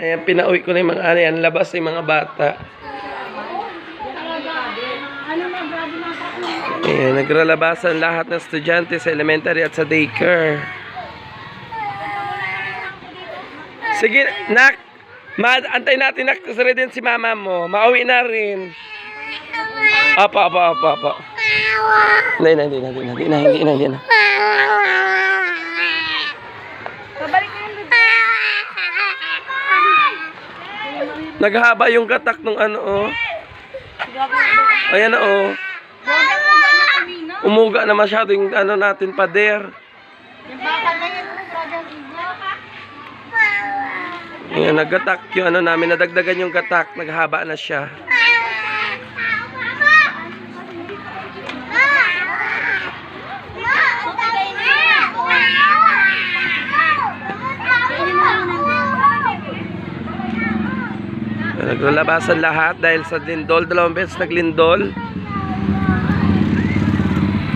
Ayan, pinauwi ko na yung mga ano yan, labas yung mga bata. Ayan, nagralabasan lahat ng estudyante sa elementary at sa daycare. Sige, nak! Ma, antay natin nak, kasi din si mama mo. Mauwi na rin. Apa, apa, apa, apa. Hindi na, hindi na, hindi na, hindi na, hindi na, hindi na. Naghaba yung katak ng ano, oh. Ayan oh. Umuga na masyado yung ano natin, pader. Ayan, naggatak yung ano namin, nadagdagan yung gatak, naghaba na siya. Naglalabasan lahat dahil sa lindol, dalawang beses naglindol.